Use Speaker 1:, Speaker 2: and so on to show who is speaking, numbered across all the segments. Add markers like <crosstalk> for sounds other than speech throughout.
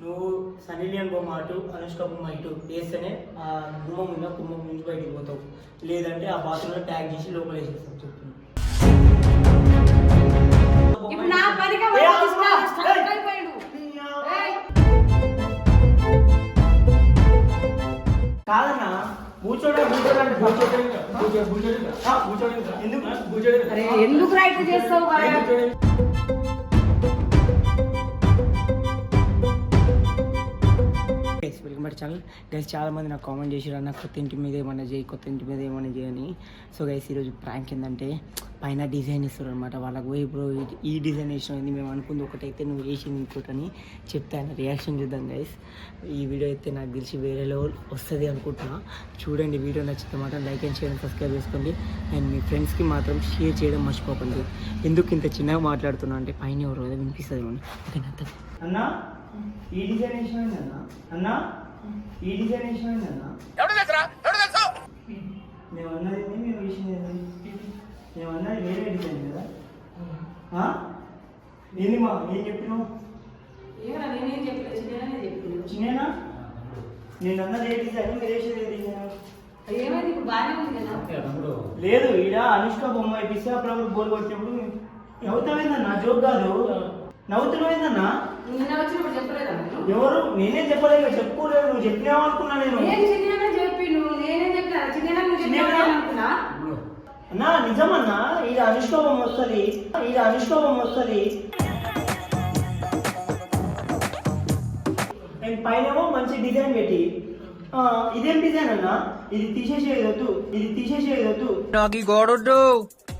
Speaker 1: నువ్వు Sunny Leone బొమ్మ అటు అనుష్క బొమ్మ ఇటు వేస్తేనే ఆ గుమ్మం ఉన్న కుమ్మం నుంచి బయటికి పోతావు లేదంటే ఆ బాత్రూంలో ట్యాగ్ చేసి లోపల వేసేస్తాం చెప్తున్నా
Speaker 2: ఇప్పుడు నా పనిగా
Speaker 1: ఏ,
Speaker 2: వాడు
Speaker 1: అమ్మా,
Speaker 2: తీసుకొని
Speaker 1: ఏయ్.
Speaker 2: అయిపోయాడు. ఏయ్.
Speaker 1: కాదన్నా కూర్చోడా కూర్చోడా అంటే కూర్చోడు. ఆ, ఎందుకు
Speaker 2: ఎందుకు రైట్ చేస్తావు కదా?
Speaker 1: గైస్ ఛానల్ గైస్ చాలా మంది నాకు కామెంట్ చేసారు అన్న కొత్త ఇంటి మీద ఏమైనా చేయి కొత్త ఇంటి మీద ఏమైనా చేయని సో గైస్ ఈరోజు ప్రాంక్ ఏంటంటే పైన డిజైన్ ఇస్తారు అనమాట వాళ్ళకి పోయి ఇప్పుడు ఈ డిజైన్ వేసినది మేము అనుకుంది ఒకటైతే నువ్వు వేసింది ఇంకోటని చెప్తే ఆయన రియాక్షన్ చూద్దాం గైస్ ఈ వీడియో అయితే నాకు తెలిసి వేరే లెవెల్ వస్తుంది అనుకుంటున్నా. చూడండి వీడియో నచ్చితే మాత్రం లైక్ అండ్ షేర్ సబ్స్క్రైబ్ చేసుకోండి. అండ్ మీ ఫ్రెండ్స్కి మాత్రం షేర్ చేయడం మర్చిపోకండి. ఎందుకు ఇంత చిన్నగా మాట్లాడుతున్నా అంటే పైన ఎవరు కదా వినిపిస్తుంది మనం ఓకేనా? అన్నా ఈ డిజైన్ వేసినది అన్న? అన్నా? ఈ డిజైన్ అన్న? మేము అన్నది ఏంది, మేము వేసింది ఏంది? మేము అన్నది వేరే డిజైన్ కదా? ఆ? ఏంది మా ఏం చెప్పినావు. చిన్నేనా నేను అన్నది ఏ డిజైన్? మీరు వేసేది ఏ డిజైన్?
Speaker 2: ఏమైంది? ఇప్పుడు బాగానే ఉంది కదా?
Speaker 1: లేదు ఈడ అనుష్క బొమ్మ వేపిస్తే అప్పుడప్పుడు బోల్ కొట్టినప్పుడు నవ్వుతావేందన్నా? జోక్ కాదు. నవ్వుతున్నావేందన్నా?
Speaker 2: నువ్వు నిన్న వచ్చినప్పుడు చెప్పలేదా?
Speaker 1: ఎవరు? నేనే చెప్పలేదు చెప్పుకోలేదు నువ్వు చెప్పినావు అనుకున్నా నేను.
Speaker 2: నేను చిన్నగానే చెప్పి నువ్వు నేనేం చెప్పినా? చిన్నగా నువ్వు
Speaker 1: చిన్నగా?
Speaker 2: చెప్పినా అనుకున్నా?
Speaker 1: అన్నా నిజమన్నా ఈడ అనుష్కోపం వస్తుంది. ఈడ అనుష్కోపం వస్తుంది. నేను పైనేమో మంచి డిజైన్ పెట్టి. ఇదేం డిజైన్ అన్నా? ఇది తీసేసేది వద్దు. ఇది తీసేసేది వద్దు.
Speaker 3: నాకు ఈ గోడొద్దు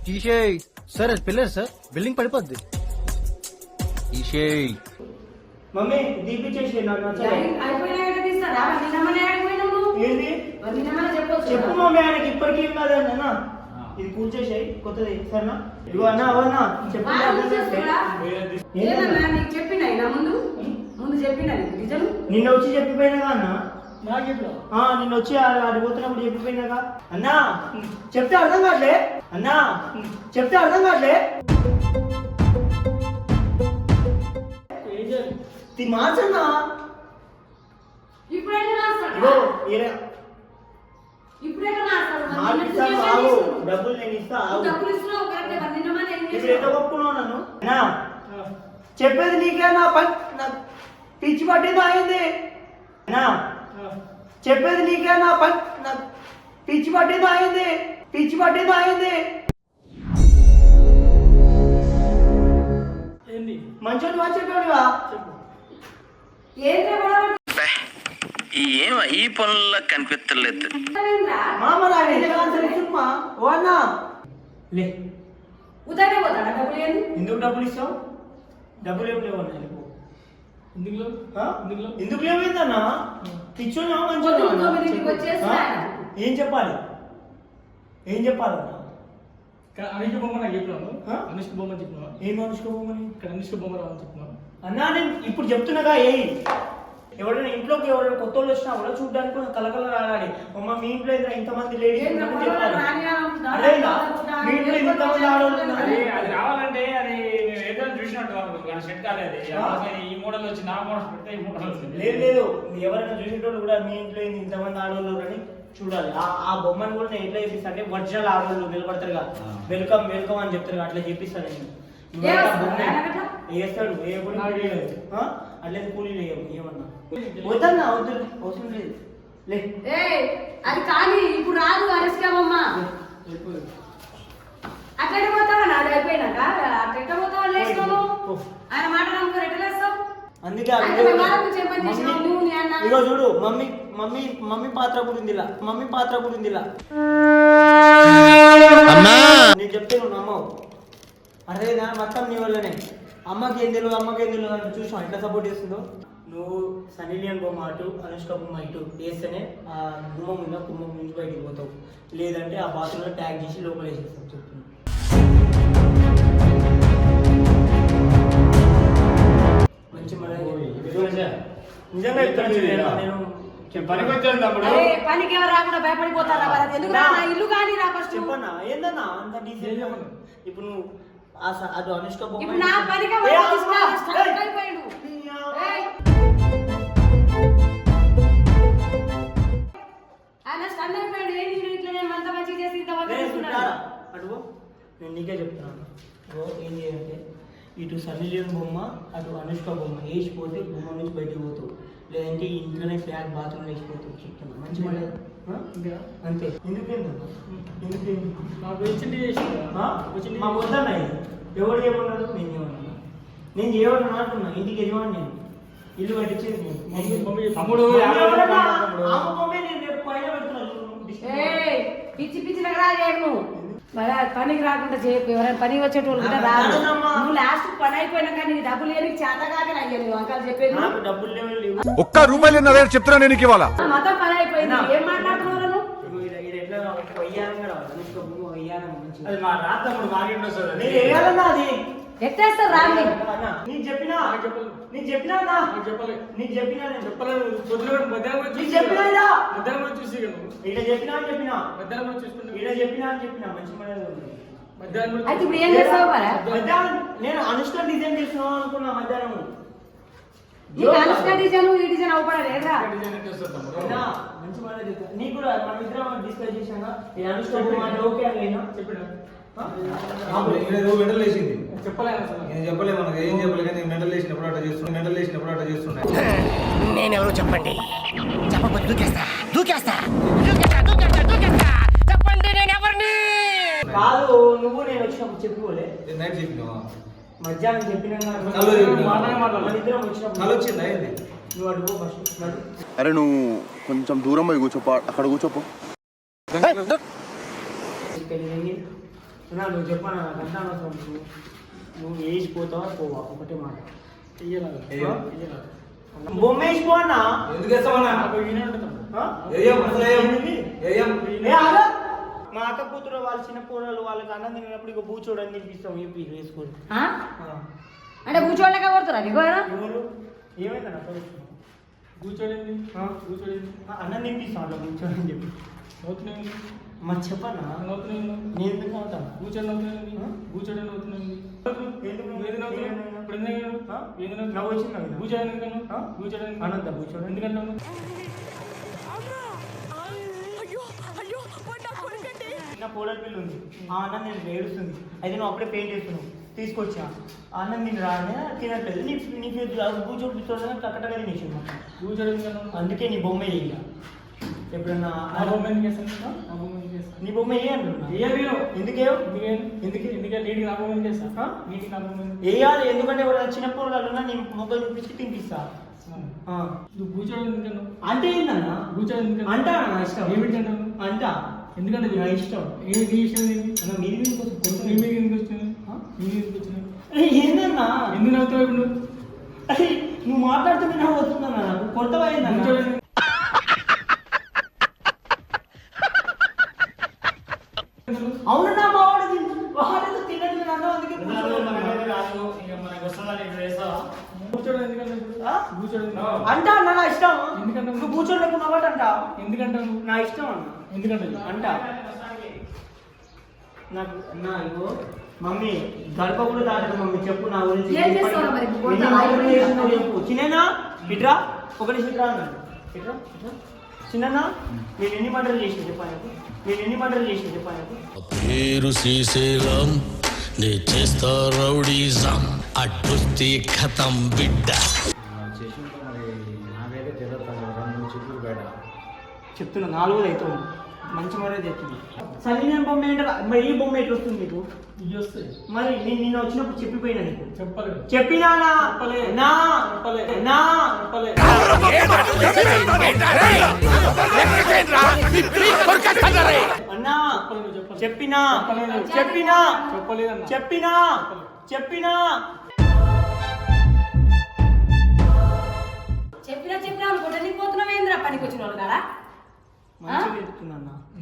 Speaker 3: తీసేయ్. సార్ అది పిల్లర్ సార్. బిల్డింగ్ పడిపోద్ది. తీసేయ్.
Speaker 1: మమ్మీ దీపించేసి నాకు చెప్పు. మమ్మీ ఆయనకి ఇప్పటికీ ఏం కాదు అన్న. ఇది కూర్చేసాయి కొత్తది సరేనా? ఇదిగో అన్న అవన్నా చెప్పు
Speaker 2: చెప్పినా ఇలా ముందు? ముందు చెప్పినా నిజం?
Speaker 1: నిన్న వచ్చి చెప్పిపోయినాగా అన్న? ఆ, నిన్న వచ్చి ఆ- ఆడికి పోతున్నప్పుడు చెప్పిపోయినాగా అన్నా చెప్తే అర్థం కావట్లే? అన్నా చెప్తే అర్థం కావట్లే? తి మార్చన్నా
Speaker 2: ఇప్పుడైనా రాస్తాడు?
Speaker 1: ఇగో ఈడ-
Speaker 2: ఇప్పుడైనా రాస్తాడు? మరి
Speaker 1: మాట
Speaker 2: నిన్న
Speaker 1: ఇస్తాను
Speaker 2: చేసేది
Speaker 1: ఆగు.
Speaker 2: ఇస్తున్నావు.
Speaker 1: డబ్బులు నేను ఇస్తా
Speaker 2: నువ్వు
Speaker 1: ఆగు.
Speaker 2: డబ్బులు ఇస్తున్నావు కరెక్టే మరి నిన్నమనే ఏం
Speaker 1: ఇప్పుడు ఎంత
Speaker 2: చేసావు?
Speaker 1: ఒప్పుకున్నావు నన్ను? అన్నా చెప్పేది నీకే నా పని నా పిచ్చి పట్టేది అయింది చెప్పేది నీకే నా పని నా పిచ్చి పట్టేది అయింది పిచ్చి పట్టేది అయింది మంచోడు వచ్చేటోడుగా
Speaker 2: ఏంట్రా గొడవ
Speaker 4: ఏం ఈ పనుల్లో కనిపించలేదు
Speaker 1: ఎందుకు
Speaker 2: డబ్బులు
Speaker 1: ఇస్తావు? డబ్బులు ఏం లేవు? ఎందుకు లేవేందన్నా. ఏం చెప్పాలి? ఏం చెప్పాలన్నా
Speaker 5: అనుష్క బొమ్మ నాకు చెప్పినాను? అనుష్క బొమ్మ చెప్పినావా?
Speaker 1: ఏం మనుషుకోమని
Speaker 5: ఇక్కడ అనుష్క బొమ్మ రావని చెప్పినాను
Speaker 1: అన్నా నేను ఇప్పుడు చెప్తున్నాగా ఏ? ఎవరైనా ఇంట్లోకి ఎవరైనా కొత్త వాళ్ళు వచ్చినా కూడా చూడడానికి కొంచెం కలకల రాడాలి అమ్మ మీ ఇంట్లో ఇంత ఇంతమంది లేడీస్
Speaker 2: అని? అనుకుంటా,
Speaker 1: మీ ఇంట్లో ఇంతమంది ఆడవాళ్ళు
Speaker 5: రావాలంటే అది ఈ మోడల్ వచ్చి నా మోడల్ పెడితే ఈ మోడల్ వచ్చింది
Speaker 1: లేదు లేదు. ఎవరైనా చూసేటోళ్ళు కూడా మీ ఇంట్లో ఏంది ఇంతమంది ఆడవాళ్ళు ఉన్నారని చూడాలి. ఆ బొమ్మను కూడా నేను ఎట్లా చేపిస్తా అంటే ఒరిజినల్ ఆడవాళ్ళు నిలబడతారు కదా వెల్కమ్ వెల్కమ్ అని చెప్తారు అట్లా చేపిస్తాను నేను. వేస్తాడు ఏ. ఆ? అట్లయితే కూలీ లేదు ఏమన్నా? వద్దన్నా వద్దు అవసరం లేదు. లే.
Speaker 2: ఏయ్, అది కానీ ఇప్పుడు రాదు అనుష్కమ్మ అక్కడ పోతావా? నాది అయిపోయినాక? అట్ట పోతావా? లేచినావు. ఆయన మాట నమ్ముకొని ఎట్లా లేస్తావు?
Speaker 1: అందుకే. ఇగో చూడు మమ్మీ మమ్మీ మమ్మీ పాత్ర ఉంది ఇలా మమ్మీ పాత్ర ఉంది ఇలా నేను చెప్తే నువ్వు నమ్మవు. అరే నా మొత్తం నీ వల్లనే. అమ్మకి ఏం తెలియదు అమ్మకి ఏం తెలియదు అని చూసాం ఎట్లా సపోర్ట్ చేస్తుందో? నువ్వు సన్నీ లియోన్ బొమ్మ అటు అనుష్క బొమ్మ ఇటు వేస్తేనే ఆ గుమ్మం ఉన్న కుమ్మం నుంచి బయటికి పోతావు. లేదంటే ఆ బాత్రూంలో ట్యాగ్ చేసి లోపల వేసేస్తాం చెప్తున్నా మంచి మన నిజంగా ఇక్కడ నేను.
Speaker 5: పనికి వచ్చాను తమ్ముడు.
Speaker 2: అరే పనికి ఎవరు రాకుండా భయపడిపోతారా మరి? అది ఎందుకు రా. నా ఇల్లు కానీ రా ఫస్ట్
Speaker 1: చెప్పన్నా ఏందన్నా? అంత ఇప్పుడు నువ్వు అటు అనుష్క
Speaker 2: ఇప్పుడు నా
Speaker 1: నేను అంత
Speaker 2: మంచిగా
Speaker 1: అటు నేను నీకే చెప్తున్నాను. ఓ ఏం చేయాలంటే ఇటు సన్నీ బొమ్మ అటు అనుష్క బొమ్మ వేసిపోతే బొమ్మ నుంచి బయటికి పోతుంది లేదంటే ఇంట్లోనే ఫ్లాట్ బాత్రూమ్ వేసిపోతుంది చెప్తున్నా. మంచి మాట అంతే ఎందుకు ఏంటన్నా? ఎందుకు ఏంటి?
Speaker 5: నాకు వచ్చింది చేసిండు.
Speaker 1: ఆ?
Speaker 5: వచ్చింది
Speaker 1: మా వద్దన్నా ఇది. ఎవడు ఏమన్నాడు నేను ఏమన్నా నేను చేయమన్నా అంటున్నా. ఇంటికి యజమాని నేను. ఇల్లు కట్టించేది
Speaker 5: తమ్ముడు,
Speaker 2: పిచ్చి పిచ్చి ఆ పనికి రాకుండా చేయకు. ఎవరైనా పని వచ్చేటోళ్ళు కూడా రాదు. నువ్వు లాస్ట్ పని అయిపోయినాక నీకు డబ్బులు లేని చేత కాక అయ్యా నువ్వు అంకాలు చెప్పేది.
Speaker 6: ఒక్క రూపాయలు చెప్తున్నా నేను ఇవ్వాలా?
Speaker 2: మొత్తం పని అయిపోయింది. ఏం మాట్లాడుతున్నావు?
Speaker 5: అది మా?
Speaker 1: నేను వేయాలన్నా అది.
Speaker 2: ఎట్టేస్తారు రాండి
Speaker 1: అన్నా, నీకు చెప్పినా?
Speaker 5: నాకు చెప్పలేదు.
Speaker 1: నీకు చెప్పినా అన్నా?
Speaker 5: నాకు చెప్పలే.
Speaker 1: నీకు చెప్పినా నేను
Speaker 5: చెప్పలేదు. పొద్దున మధ్యాహ్నం వచ్చి
Speaker 1: నీకు చెప్పినా ఇదా?
Speaker 5: మధ్యాహ్నం వచ్చి చూసి
Speaker 1: చెప్పినా అని చెప్పినా?
Speaker 5: మధ్యాహ్నం వచ్చి చూసుకుంటా
Speaker 1: ఇలా చెప్పినా అని చెప్పినా? మంచి మనది ఉంది.
Speaker 5: మధ్యాహ్నం వచ్చి-
Speaker 2: అయితే ఇప్పుడు ఏం చేస్తావు మరి?
Speaker 1: మధ్యాహ్నం నేను డిజైన్ చేస్తున్నావు అనుకున్నా మధ్యాహ్నం. మంచి మాట చెప్తా. నీకు కూడా మన ఇద్దరం డిస్కస్ చేశాను? ఈ అనుష్క బొమ్మ అంటే ఓకే అని
Speaker 5: చెప్పినా
Speaker 7: మెంటల్ వేసింది
Speaker 5: చెప్పలే అసలు?
Speaker 7: నేను చెప్పలే మనకి ఏం చెప్పలే కానీ మెంటల్ వేసినప్పుడు అట్లా చేస్తున్నా మెంటల్ వేసినప్పుడు అట్లా చేస్తున్నా
Speaker 3: నేనెవరో చెప్పండి. చెప్పకపోతే దూకేస్తా దూకేస్తా దూకేస్తా దూకేస్తా దూకేస్తా. చెప్పండి నేను ఎవరిని
Speaker 1: కాదు నువ్వు నేను వచ్చినప్పుడు చెప్పుకోలే
Speaker 7: నైట్ చెప్పినావా?
Speaker 1: మధ్యాహ్నం చెప్పినా
Speaker 8: అరే నువ్వు కొంచెం దూరం పోయి కూర్చోపో అక్కడ కూర్చోపో.
Speaker 1: నువ్వు చెప్పాను నువ్వు నువ్వు వేసిపోతావా పోవా? ఒకటే మాట. బొమ్మ
Speaker 7: ఎందుకు వేస్తామన్నా
Speaker 1: మా అక్క కూతురు వాళ్ళ చిన్న కూరలు వాళ్ళకి అన్నం తినప్పుడు ఇక కూర్చోడని తినిపిస్తాం ఏపీ వేసుకోరు
Speaker 2: ఆ? అంటే కూర్చోలేక కొడుతురా నీకు ఎవరు?
Speaker 1: ఏమైందన్న
Speaker 5: కూర్చోడేంది
Speaker 1: ఆ?
Speaker 5: కూర్చోడేంది
Speaker 1: అన్నం తినిపిస్తాం అట్లా కూర్చోడని చెప్పి.
Speaker 5: నవ్వుతున్నాయి
Speaker 1: మరి చెప్పన్నా
Speaker 5: నవ్వుతున్నాయి
Speaker 1: నేను ఎందుకు అవుతాను
Speaker 5: కూర్చొని నవ్వుతున్నాయి
Speaker 1: ఆ?
Speaker 5: కూర్చొని నవ్వుతున్నాయి
Speaker 1: ఎందుకు?
Speaker 5: ఎందుకు
Speaker 1: వచ్చింది.
Speaker 5: కూర్చోని ఎందుకన్నావు?
Speaker 1: ఆ?
Speaker 5: కూర్చోని
Speaker 1: కూర్చోడం? చిన్న పోలర్ పిల్ల ఉంది ఆ అన్నం నేను ఏడుస్తుంది అయితే నువ్వు అప్పుడే పెయింట్ వేస్తున్నావు తీసుకొచ్చా అన్నం నేను రానే తినట్లేదు నీ నీ కూర్చోడు కూర్చోడు టక్కటగా తినేసాను
Speaker 5: ఎందుకన్నావు?
Speaker 1: అందుకే నీ బొమ్మ వేయ ఎప్పుడన్నా
Speaker 5: నా బొమ్మ ఎందుకు వేస్తాను? నా బొమ్మ ఎందుకు?
Speaker 1: నీ బొమ్మ. ఎందుకే
Speaker 5: ఎందుకే? ఎందుకే? ఎందుకే? నీటికి నా బొమ్మ ఎందుకు వేస్తా?
Speaker 1: ఆ?
Speaker 5: నీటికి నా బొమ్మ ఎందుకు?
Speaker 1: వేయాలి ఎందుకంటే ఎవరైనా నేను మొగ్గలు చూపించి తినిపిస్తా.
Speaker 5: నువ్వు ఎందుకన్నావు?
Speaker 1: అంటే
Speaker 5: కూర్చోని ఎందుకన్నావు?
Speaker 1: అంటా నా ఇష్టం
Speaker 5: ఏమిటి అంటావు?
Speaker 1: అంటా
Speaker 5: ఎందుకంటే
Speaker 1: నా ఇష్టం.
Speaker 5: నీ ఇష్టం ఏంటి?
Speaker 1: అన్న మీరు మీ
Speaker 5: నీ
Speaker 1: కొంచెం
Speaker 5: మీద ఎందుకు ఎందుకు
Speaker 1: ఏందన్నా?
Speaker 5: ఎందుకు నవ్వుతావు ఇప్పుడు? నువ్వు?
Speaker 1: అరే, నువ్వు మాట్లాడుతుంటే నాకు కొత్తగా అయిందన్నా అవునన్నా మా వాడు వాడేదో తినట్లేదు నేను అన్నం అందుకే
Speaker 5: ఎందుకు?
Speaker 1: అంటా అన్న నా ఇష్టం.
Speaker 5: ఎందుకంటావు?
Speaker 1: నువ్వు కూర్చోలేకున్నావాట అంట
Speaker 5: ఎందుకంటావు నువ్వు?
Speaker 1: నా ఇష్టం అన్న.
Speaker 5: ఎందుకంటావు?
Speaker 1: అంట నాకు నా ఇగో మమ్మీ గడప కూడా దాటదు మమ్మీ చెప్పు నా గురించి. చెప్పు. చిన్ననా? ఇట్రా ఒకటి ఇట్రా అన్నాడు. ఇట్రా ఇట్రా చిన్ననా? మీరు ఎన్ని మంటలు చేసి చెప్పాను మీరు ఎన్ని మంటలు చేసి చెప్పాను
Speaker 9: పేరు శ్రీశైలం నే చేస్తా రౌడీజం. అడ్డుస్తి ఖతం బిడ్డ.
Speaker 1: చెప్తున్నా నాలుగోది అవుతుంది. మంచి మరే చెప్తుంది సరే నేను బొమ్మ ఏంటో మరి ఈ బొమ్మ ఎట్లా వస్తుంది నీకు
Speaker 5: ఇవి వస్తాయి.
Speaker 1: మరి నేను నిన్న వచ్చినప్పుడు చెప్పిపోయినా నీకు
Speaker 5: చెప్పలేదు.
Speaker 1: చెప్పినా నా
Speaker 5: చెప్పలే.
Speaker 1: నా
Speaker 5: చెప్పలే. చెప్పలే.
Speaker 1: అన్నా. చెప్పినా
Speaker 5: చెప్పలేదు.
Speaker 1: చెప్పినా
Speaker 5: చెప్పలేదన్నా.
Speaker 1: చెప్పినా చెప్పినా
Speaker 2: చెప్పినా చెప్పినా అనుకుంటే నీకు ఏంద్రా పనికి వచ్చిన వాళ్ళు కదా.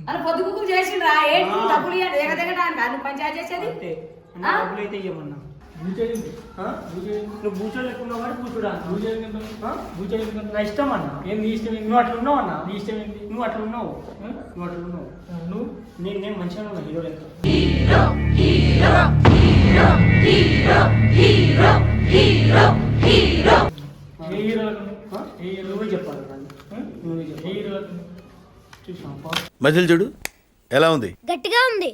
Speaker 2: అని పొద్దు కుక్కులు చేసిండ్రా ఏంటి. డబ్బులు ఇవ్వండి ఎగదగడానికి నువ్వు పంచాయతీ చేసేది?
Speaker 1: డబ్బులు అయితే ఇవ్వమన్నా. నువ్వు కాబట్టి కూర్చోడా
Speaker 5: అంటావు.
Speaker 1: నా ఇష్టం అన్న.
Speaker 5: ఏం నీ ఇష్టం ఏంది?
Speaker 1: నువ్వు అట్లా ఉన్నావు అన్న?
Speaker 5: నీ ఇష్టం ఏంటి?
Speaker 1: నువ్వు అట్లా ఉన్నావు.
Speaker 5: ఆ?
Speaker 1: నువ్వు అట్లా ఉన్నావు.
Speaker 5: ఆ, నువ్వు?
Speaker 1: నేను నేను మంచిగా ఉన్నా హీరో లెక్క.
Speaker 5: ఏ? నువ్వే
Speaker 1: చెప్పాలి.
Speaker 8: మజిల్ చూడు. ఎలా ఉంది?
Speaker 10: గట్టిగా ఉంది.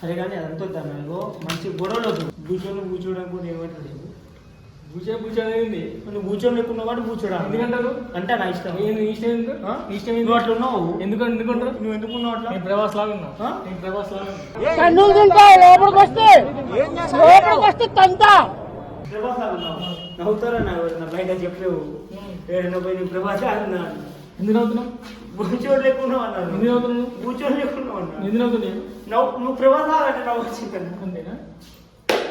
Speaker 1: సరే కానీ అదంతా నాకు మంచి గొడవలు వద్దు. కూర్చొని కూర్చోడానికి కూడా
Speaker 5: బూచే అనేది
Speaker 1: నువ్వు కూర్చొని లేకున్నా కూర్చోడా
Speaker 5: ఎందుకంటారు?
Speaker 1: అంటే నా ఇష్టం.
Speaker 5: నేను ఇష్టం ఎందుకు?
Speaker 1: ఆ?
Speaker 5: ఇష్టం ఎందుకు?
Speaker 1: అట్లా ఉన్నావు?
Speaker 5: ఎందుకు ఎందుకుంటారు?
Speaker 1: నువ్వు ఎందుకున్నావు అట్లా?
Speaker 5: నేను ప్రభాస్ లాగా ఉన్నా? నేను ప్రభాస్ లాగా ఉన్నా
Speaker 1: ప్రభాస్ లాగా ఉన్నావు. నవ్వుతారా నా బయట చెప్పలేవు. ఏడైనా పోయి నువ్వు ప్రభాస్ లాగా ఉన్నా
Speaker 5: ఎందుకు నవ్వుతున్నావు
Speaker 1: కూర్చోడు లేకున్నావు అన్నారు
Speaker 5: ఎందుకు నవ్వుతున్నావు
Speaker 1: కూర్చోడు లేకున్నావు అన్నారు
Speaker 5: ఎందుకు నవ్వుతున్నావు
Speaker 1: నవ్వు నువ్వు ప్రభాస్ అంటే నవ్వు వచ్చింది
Speaker 5: అంతేనా?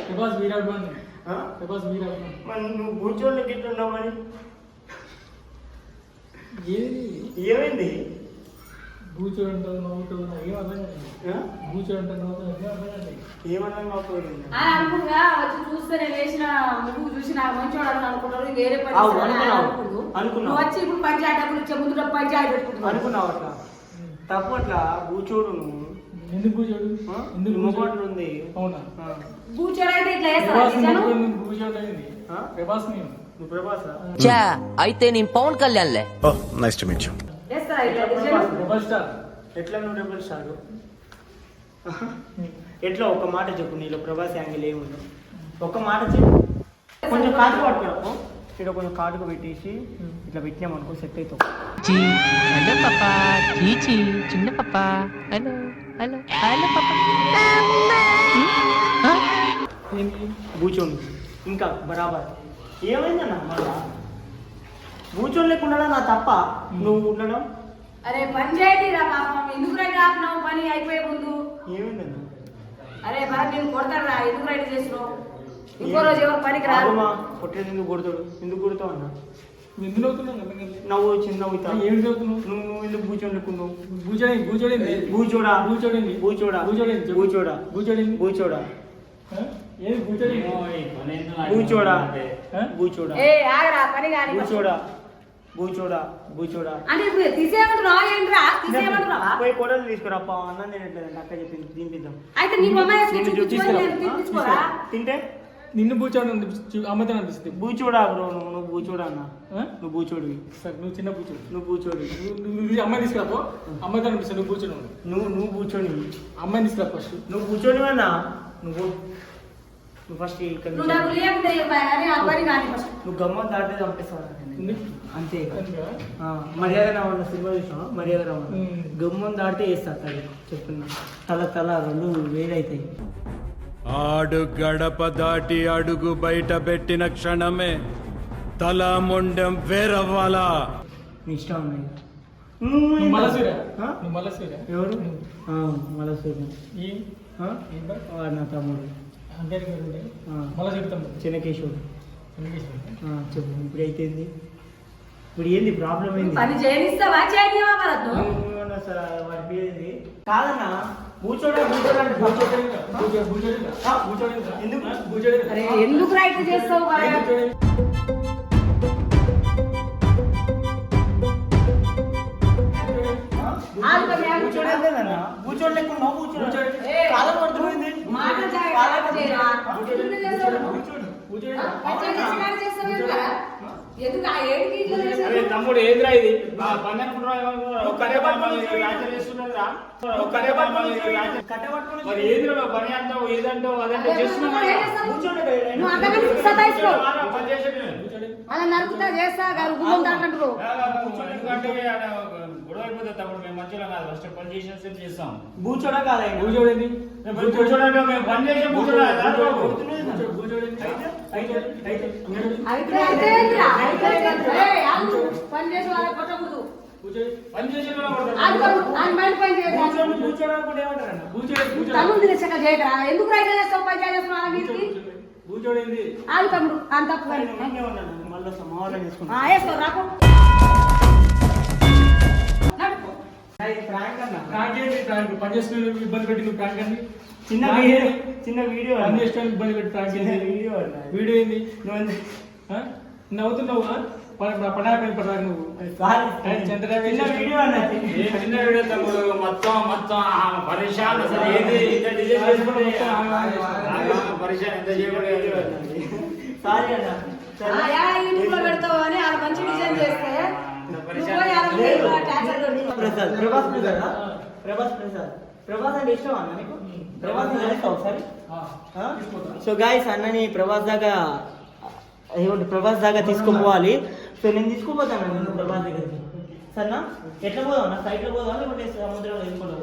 Speaker 5: ప్రభాస్ వీరాభిమాన్.
Speaker 1: ఆ?
Speaker 5: ప్రభాస్ వీరాభిమాన్.
Speaker 1: మరి నువ్వు కూర్చోడు ఎట్లున్నావు మరి.
Speaker 5: ఏది?
Speaker 1: ఏమైంది?
Speaker 5: కూర్చోంటావు నవ్వుతావు నాకు ఏం అర్థం కాదు
Speaker 1: ఆ?
Speaker 5: కూర్చోంటావు నవ్వుతావు ఏం అర్థం కాదు
Speaker 1: ఏమన్నా నవ్వుకోలేదు
Speaker 2: అని అనుకుంటా వచ్చి చూస్తే నేను వేసిన చూసి నాకు మంచివాడు అని వేరే పని వచ్చి ఇప్పుడు పంచాయతీ డబ్బులు ఇచ్చే ముందు డబ్బు పంచాయతీ పెట్టుకుంటున్నావు.
Speaker 1: అనుకున్నావు అట్లా? తప్పు అట్లా? కూర్చోడు నువ్వు
Speaker 5: ఎందుకు కూర్చోడు? ఎందుకు
Speaker 1: ఉంది.
Speaker 5: అవునా?
Speaker 2: ఇట్లా వేస్తావా
Speaker 5: ప్రభాస్? కూర్చోండి నేను
Speaker 1: నువ్వు ప్రభాసా?
Speaker 10: చా అయితే నేను పవన్ కళ్యాణ్లే
Speaker 8: నైస్ టు మీట్ యూ.
Speaker 2: ఇట్లా
Speaker 5: స్టార్
Speaker 1: ఎట్లా నువ్వు డబ్బులు సాగు ఎట్లా ఒక మాట చెప్పు నీలో ప్రభాస్ యాంగిల్ ఏముందో. ఒక మాట చెప్పు. కొంచెం కాటుకు పట్టుకోరాపు ఇక్కడ కొంచెం కాటుకు పెట్టేసి ఇట్లా పెట్టినామనుకో సెట్ అవుతావు
Speaker 10: హలో పాపా. చీచి చిన్న పాపా. హలో హలో హలో పాపా.
Speaker 5: ఏంటి
Speaker 1: కూర్చోండి. ఇంకా బరాబర్. ఏమైందన్న మళ్ళా? కూర్చొని లేకుండా నా తప్ప. నువ్వు ఉండడం?
Speaker 2: అరే పంచాయతీ రా పాపం. ఎందుకు రైట్ ఆపినావు? పని అయిపోయే ముందు. అరే మరి నేను కొడతాడు రా ఎందుకు రైట్ చేసినావు ఇంకో రోజు ఎవరు పనికి రాదు.
Speaker 1: కొట్టేది ఎందుకు కొడతాడు? ఎందుకు కొడతావు అన్న?
Speaker 5: నువ్వు ఎందుకు నవ్వుతున్నావు.
Speaker 1: నవ్వు వచ్చింది నవ్వుతా.
Speaker 5: ఏం చదువుతున్నావు
Speaker 1: నువ్వు నువ్వు ఎందుకు కూర్చొని లేకున్నావు
Speaker 5: కూర్చోండి కూర్చోండి
Speaker 1: కూర్చోడా
Speaker 5: కూర్చోండి
Speaker 1: కూర్చోడా
Speaker 5: కూర్చోండి
Speaker 1: కూర్చోడా
Speaker 5: కూర్చోండి
Speaker 1: కూర్చోడా
Speaker 5: ఏది? కూర్చోండి
Speaker 1: కూర్చోడా
Speaker 5: ఆ?
Speaker 1: కూర్చోడా
Speaker 2: ఏ ఆగరా పని కానీ
Speaker 1: కూర్చోడా కూర్చోడా కూర్చోడా.
Speaker 2: అంటే ఇప్పుడు తీసేయమంటున్నావా ఏంట్రా? తీసేయమంటున్నావా?
Speaker 1: పోయి కొడలు తీసుకురా పా అన్నం తినట్లేదంట అక్క చెప్పింది తినిపిద్దాం.
Speaker 2: అయితే నీ బొమ్మ
Speaker 1: తింటే?
Speaker 5: నిన్ను అనిపిస్తుంది అమ్మతో అనిపిస్తుంది.
Speaker 1: బూచోడా బ్రో నువ్వు నువ్వు బూచోడా అన్న? నువ్వు బూచోడివి.
Speaker 5: సరే నువ్వు చిన్న కూర్చోడు
Speaker 1: నువ్వు బూచోడి
Speaker 5: నువ్వు నువ్వు అమ్మాయి తీసుకురాపో అమ్మాయితో అనిపిస్తుంది నువ్వు కూర్చొని ఉండు.
Speaker 1: నువ్వు నువ్వు కూర్చొని
Speaker 5: అమ్మాయిని తీసుకురా ఫస్ట్.
Speaker 1: నువ్వు కూర్చొని అన్నా? నువ్వు నువ్వు ఫస్ట్ ఇక్కడ
Speaker 2: నువ్వు
Speaker 1: గమ్మం దాటే చంపేస్తావు? అంతే మర్యాద రావణ సినిమా చూసినా మర్యాద రావణ
Speaker 5: ఉమ్.
Speaker 1: గమ్మం దాటితే వేస్తా తల్లి. చెప్తున్నా తల తల రెండు వేడైతాయి
Speaker 9: ఆడు గడప దాటి అడుగు బయట పెట్టిన క్షణమే తల మొండెం వేరవ్వాలా?
Speaker 1: ఇష్టం ఉన్నాయి ఎవరు? ఆ, మళ్ళా సూర్య
Speaker 5: ఈ
Speaker 1: ఆ?
Speaker 5: ఏం బా?
Speaker 1: వాడు నా తమ్ముడు. చిన్నకేశ్వరుడు చెప్పు. ఇప్పుడు ఏంది ప్రాబ్లం ఏంది?
Speaker 2: పని చేయనిస్తావా? చేయనివా
Speaker 1: పేరు ఏంది? కాదన్నా కూర్చోడా కూర్చోడా
Speaker 5: కూర్చోండి కూర్చోండి కూర్చోండి.
Speaker 1: ఎందుకు?
Speaker 5: కూర్చోండి.
Speaker 2: అరే రైట్ చేస్తావు మరి?
Speaker 5: కూర్చోండి.
Speaker 1: కూర్చోడు కాలం పడుతుంది
Speaker 2: మాట చేస్తావు?
Speaker 5: కూర్చోండి అరే? తమ్ముడు ఏంద్రా ఇది? పని మరి ఏదిరా పని అంటావు ఏదంటావు అదంటే
Speaker 2: అదే
Speaker 5: చేస్తున్నావు
Speaker 2: చేస్తా గారు
Speaker 5: అయిపోతుంది మేము మంచిగా కాదు. ఫస్ట్ చేస్తాం.
Speaker 1: కూర్చోడా కాదా
Speaker 5: మేము పని చేసే.
Speaker 2: పని చేసి చేయకరా. ఎందుకు రైట్ చేస్తావు? చేస్తున్నావు ఆగు తమ్ముడు. అంత
Speaker 1: మళ్ళీ సమాధానం తీసుకుంటా ప్రాంక్
Speaker 5: ఏంటి ప్రాంక్ పని చేసుకుని ఇబ్బంది పెట్టి ప్రాంక్ అని
Speaker 1: చిన్న వీడియో? చిన్న వీడియో
Speaker 5: ఇబ్బంది పెట్టి ప్రాంక్
Speaker 1: వీడియో అన్న.
Speaker 5: వీడియో ఏంది?
Speaker 1: నువ్వు?
Speaker 5: నవ్వుతున్నావు ఆ? ప- ప- పడాయిపోయిన పడాయి నువ్వు?
Speaker 1: చిన్న వీడియో
Speaker 5: తమ్ముడు? మొత్తం మొత్తం చేసుకుంటే పరిశాన్ ఎంత
Speaker 1: సారీ అన్న
Speaker 2: ఆ, యా యూట్యూబ్లో పెడతావు అని వాళ్ళ మంచి డిజైన్ చేస్తే నువ్వు పోయి వాళ్ళ
Speaker 1: లేదు.
Speaker 2: మీద టార్చర్ పెడుతున్నావు.
Speaker 1: ప్రసాద్ ప్రభాస్ ప్రసాద్ ప్రభాస్ ప్రసాద్ ప్రభాస్ అంటే ఇష్టం అన్న నీకు? ప్రభాస్ ఒకసారి సో గాయస్ అన్నని ప్రభాస్ దాకా ఏమంటే ప్రభాస్ దాకా తీసుకుపోవాలి. సో నేను తీసుకుపోతాను ప్రభాస్ దగ్గరికి. సరేనా? ఎట్లా పోదాం అన్న? ఫ్లైట్లో పోదాం లేకుంటే సముద్రంలో వెళ్ళిపోతా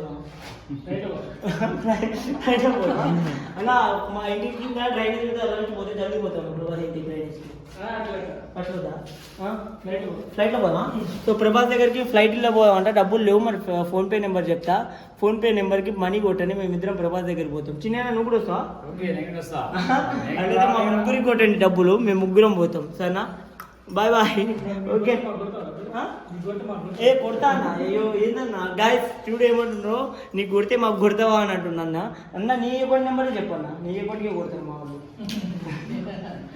Speaker 1: అలా మా ఇంటికి కింద డ్రైనేజ్ మీద అలా పోతే జల్దీ పోతాం ప్రభాస్ ఇంటి డ్రైనేజ్కి అట్లా ఫ్లైట్లో పోదాం. సో ప్రభాస్ దగ్గరికి ఫ్లైట్లో పోదాం అంటే డబ్బులు లేవు మరి ఫోన్పే నెంబర్ చెప్తా. ఫోన్పే నెంబర్కి మనీ కొట్టండి మేమిద్దరం ప్రభాస్ దగ్గరికి పోతాం. చిన్న నువ్వు కూడా వస్తావా? <laughs> మా ముగ్గురికి కొట్టండి డబ్బులు మేము ముగ్గురం పోతాం. సరేనా? Bye bye okay? ఏ కొడతా అన్న అయ్యో ఏందన్నా? గాయస్ చూడు ఏమంటున్నావు నీకు కొడితే మాకు కొడతావా అని అంటున్నా అన్న అన్న నీ ఎప్పటి నెంబరే చెప్పన్నా? నీ ఎప్పటికే కొడతాను మా వాళ్ళు. <laughs>